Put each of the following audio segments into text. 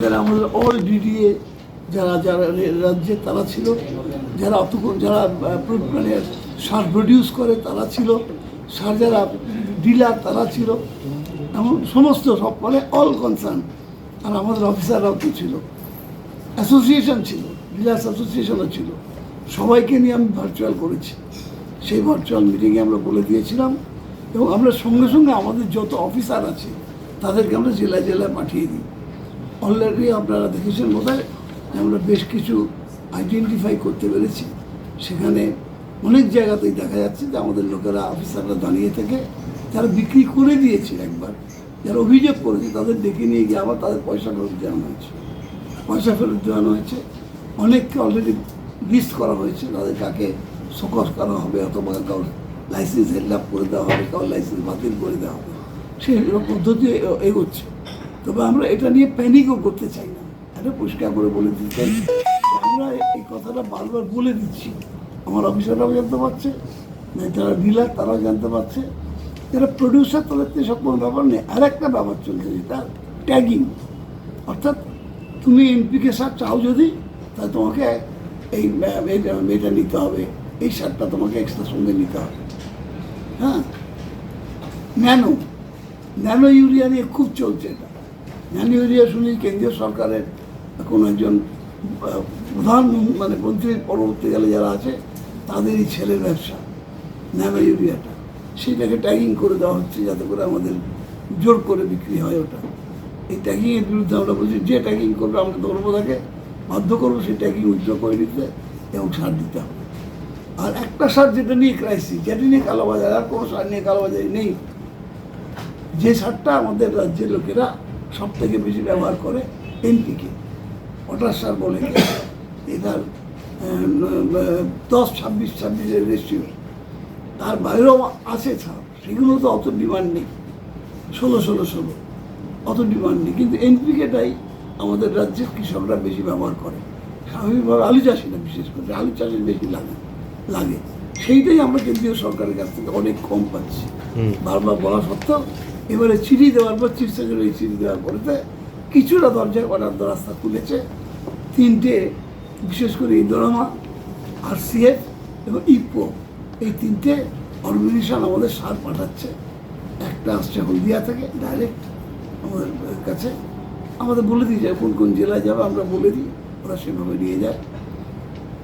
আমাদের all DDA যারা যারা রাজ্যে তারা ছিল, যারা অত যারা মানে সার প্রডিউস করে তারা ছিল, সার যারা ডিলার তারা ছিল এমন সমস্ত সব মানে অল কনসার্ন আর আমাদের অফিসাররাও তো ছিল। অ্যাসোসিয়েশন ছিল ডিলার্স অ্যাসোসিয়েশনও ছিল। সবাইকে নিয়ে আমি ভার্চুয়াল করেছি। সেই ভার্চুয়াল মিটিংয়ে আমরা বলে দিয়েছিলাম, এবং আমরা সঙ্গে সঙ্গে আমাদের যত অফিসার আছে, তাদেরকে আমরা জেলায় জেলায় পাঠিয়ে দিই। অলরেডি আপনারা দেখেছেন বোধ হয় আমরা বেশ কিছু আইডেন্টিফাই করতে পেরেছি। সেখানে অনেক জায়গাতেই দেখা যাচ্ছে যে আমাদের লোকেরা অফিসাররা দাঁড়িয়ে থেকে যারা বিক্রি করে দিয়েছে একবার। যারা অভিযোগ করেছে, তাদের ডেকে নিয়ে গিয়ে আবার তাদের পয়সা ফেরত দেওয়ানো হয়েছে। পয়সা ফেরত দেওয়ানো হয়েছে। অনেককে অলরেডি লিস্ট করা হয়েছে তাদের কাকে সকস করা হবে অথবা কারোর লাইসেন্স হেল্প করে দেওয়া হবে, কারোর লাইসেন্স বাতিল করে দেওয়া হবে। সেই পদ্ধতি এগোচ্ছে। তবে আমরা এটা নিয়ে প্যানিকও করতে চাই না। এটা পরিষ্কার করে বলে দিতে আমরা এই কথাটা বারবার বলে দিচ্ছি। আমার অফিসাররাও জানতে পারছে না যারা ডিলার তারাও জানতে পারছে। যারা প্রডিউসার তাদের তো সব কোনো ব্যাপার নেই। আর একটা ব্যাপার চলছে, যেটা ট্যাগিং অর্থাৎ তুমি এনপিকে সার চাও যদি, তাহলে তোমাকে এই এটা নিতে হবে। এই সারটা তোমাকে এক্সট্রা সঙ্গে নিতে হবে। হ্যাঁ? ন্যানো ন্যানো ইউরিয়া নিয়ে খুব চলছে এটা। ন্যানো ইউরিয়া শুনি কেন্দ্রীয় সরকারের কোনো একজন প্রধান মানে মন্ত্রীর পরবর্তীকালে যারা আছে, তাদেরই ছেলের ব্যবসা ন্যানো ইউরিয়াটা। সেটাকে ট্যাগিং করে দেওয়া হচ্ছে যাতে করে আমাদের জোর করে বিক্রি হয় ওটা। এই ট্যাগিংয়ের বিরুদ্ধে আমরা বলছি, যে ট্যাগিং করবে আমরা ধরবো তাকে বাধ্য করব, সেই ট্যাগিং উইথড্র করে নিতে এবং সার দিতে হবে। আর একটা সার যেটা নিয়ে ক্রাইসিস যেটা নিয়ে কালোবাজার, আর কোনো সার নিয়ে কালোবাজারি নেই। যে সারটা আমাদের রাজ্যের লোকেরা সব থেকে বেশি ব্যবহার করে এনপিকে পটাশ সার বলে এটার দশ ছাব্বিশ ছাব্বিশের রেশিও তার বাইরেও আছে সার সেগুলো তো অত ডিমান্ড নেই। ষোলো ষোলো ষোলো। অত ডিমান্ড নেই। কিন্তু এনপিকেটাই আমাদের রাজ্যের কৃষকরা বেশি ব্যবহার করে। স্বাভাবিকভাবে আলু চাষিরা বিশেষ করে আলু চাষের বেশি লাগে লাগে। সেইটাই আমরা কেন্দ্রীয় সরকারের কাছ থেকে অনেক কম পাচ্ছি। বারবার বলা সত্ত্বেও এবারে চিঠি দেওয়ার পর চিফ সেক্রেটারি চিঠি দেওয়ার পরেতে কিছুটা দরজায় করার রাস্তা খুলেছে। তিনটে বিশেষ করে ইন্দোরামা আর সিএফ এবং ইপো এই তিনটে অর্গানাইজেশন আমাদের সার পাঠাচ্ছে। একটা আসছে হলদিয়া থেকে ডাইরেক্ট আমাদের কাছে। আমাদের বলে দিয়ে যায় কোন কোন জেলায় যাবে আমরা বলে দিই ওরা সেভাবে নিয়ে যায়।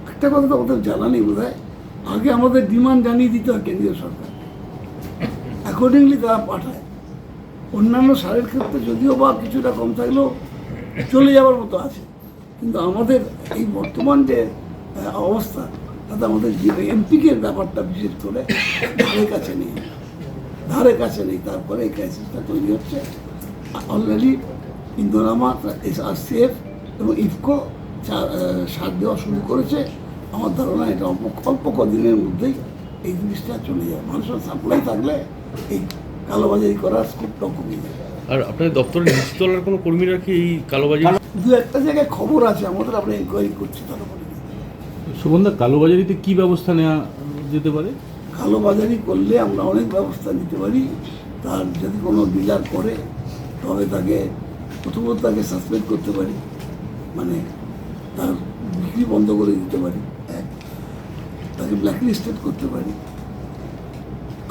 একটা কথা তো আমাদের জানা নেই বোধ আগে আমাদের ডিমান্ড জানিয়ে দিতে হয় কেন্দ্রীয় সরকার। অ্যাকর্ডিংলি তারা পাঠায়। অন্যান্য সারের ক্ষেত্রে যদিও বা কিছুটা কম থাকলেও চলে যাওয়ার মতো আছে। কিন্তু আমাদের এই বর্তমান যে অবস্থা, তাতে আমাদের যে এমপিকের ব্যাপারটা বিশেষ করে ধারে কাছে নেই। ধারে কাছে নেই, তারপরে এই ক্রাইসিসটা তৈরি হচ্ছে। অলরেডি ইন্দোরামা এসআরসিএফ এবং ইফকো সার দেওয়া শুরু করেছে। আমার ধারণা এটা অল্প অল্প কদিনের মধ্যেই এই জিনিসটা চলে যায় মানুষের সাপ্লাই থাকলে এই কালোবাজারি করার স্কোপটাও কমে যায় আর আপনাদের দপ্তরের নিচতলার কোনো কর্মীরা কি এই কালোবাজি দু একটা জায়গায় খবর আছে আমাদের আমরা এনকোয়ারি করছি তার উপরে সুগন্ধা কালোবাজারিতে কি ব্যবস্থা নেওয়া যেতে পারে? কালোবাজারি করলে আমরা অনেক ব্যবস্থা নিতে পারি। তার যদি কোনো ডিলার করে তবে তাকে প্রথমত তাকে সাসপেন্ড করতে পারি। মানে তার বিক্রি বন্ধ করে দিতে পারি। এক তাকে ব্ল্যাকলিস্টেড করতে পারি।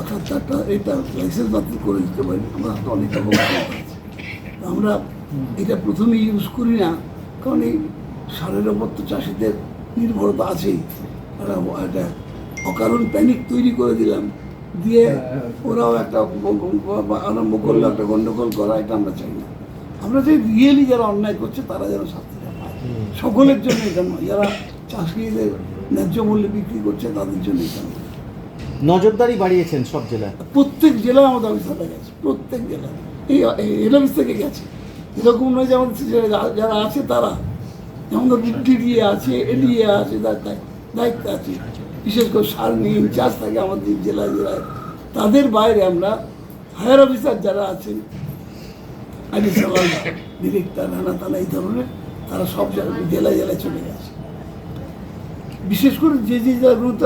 অর্থাৎ তারটা এটা লাইসেন্স বাতিল করে দিতে পারি আমরা হাতে অনেক রকম ক্ষমতা আছে। তো আমরা এটা প্রথমে ইউজ করি না কারণ এই সারের ওপর তো চাষিদের নির্ভরতা আছেই। একটা একটা অকারণ প্যানিক তৈরি করে দিলাম দিয়ে ওরাও একটা গ- গ- আরম্ভ করল একটা গন্ডগোল করা এটা আমরা চাই না। আমরা চাই রিয়েলি যারা অন্যায় করছে তারা যেন শাস্তিটা পায়। সকলের জন্য এটা নয় যারা চাষিদের ন্যায্য মূল্যে বিক্রি করছে তাদের জন্য এটা নয়। নজরদারি বাড়িয়েছেন সব জেলায়। প্রত্যেক জেলায় আমাদের অফিসাররা গেছে, প্রত্যেক জেলায়। এই অফিস থেকে গেছে। এরকম নয় যে আমাদের যারা আছে তারা। যেমন ডিডিএ আছে এডিএ আছে দায়িত্ব আছে। বিশেষ করে সার নিয়ে ইনচার্জ থাকে আমাদের জেলায় জেলায়। তাদের বাইরে আমরা হায়ার অফিসার যারা আছেন অ্যাডিশনাল ডিরেক্টর হানা তানা এই ধরনের, তারা সব জায়গায় জেলায় জেলায় চলে গেছে। বিশেষ করে যে যে জায়গাগুলোতে